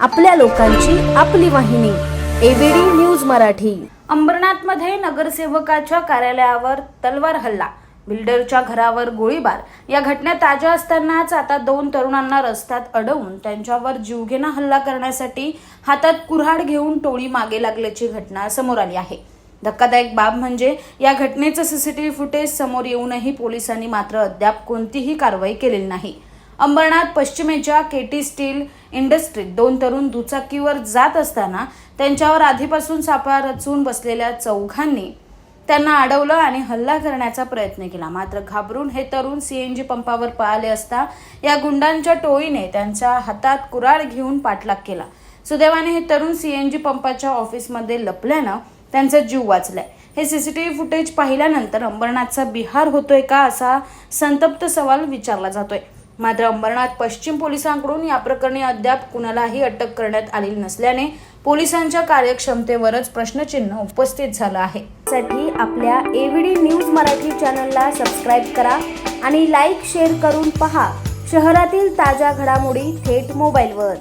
आपल्या लोकांची आपली वाहिनी एबीडी न्यूज मराठी. अंबरनाथमध्ये नगरसेवकाच्या कार्यालयावर तलवार हल्ला बिल्डरच्या घरावर गोळीबार. या घटना ताज्या असतानाच आता दोन तरुणांना रस्त्यात अडवून त्यांच्यावर जीवघेणा हल्ला करण्यासाठी हातात कुऱ्हाड घेऊन टोळी मागे लागल्याची घटना समोर आली आहे. धक्कादायक बाब म्हणजे या घटनेचं सीसीटीव्ही फुटेज समोर येऊनही पोलिसांनी मात्र अद्याप कोणतीही कारवाई केलेली नाही. अंबरनाथ पश्चिमेच्या केटी स्टील इंडस्ट्रीत दोन तरुण दुचाकीवर जात असताना त्यांच्यावर आधीपासून सापळा रचून बसलेल्या चौघांनी त्यांना अडवलं आणि हल्ला करण्याचा प्रयत्न केला. मात्र घाबरून हे तरुण सीएनजी पंपावर पळाले असता या गुंडांच्या टोळीने त्यांच्या हातात कुराड घेऊन पाठलाग केला. सुदैवाने हे तरुण सीएनजी पंपाच्या ऑफिसमध्ये लपल्यानं त्यांचा जीव वाचलाय. हे सीसीटीव्ही फुटेज पाहिल्यानंतर अंबरनाथचा बिहार होतोय का असा संतप्त सवाल विचारला जातोय. मात्र अंबरनाथ पश्चिम पोलिसांकडून या प्रकरणी अद्याप कुणालाही अटक करण्यात आलेली नसल्याने पोलिसांच्या कार्यक्षमतेवरच प्रश्नचिन्ह उपस्थित झालं आहे. साठी आपल्या एव्हीडी न्यूज मराठी चॅनलला सबस्क्राईब करा आणि लाईक शेअर करून पहा. शहरातील ताज्या घडामोडी थेट मोबाईलवर.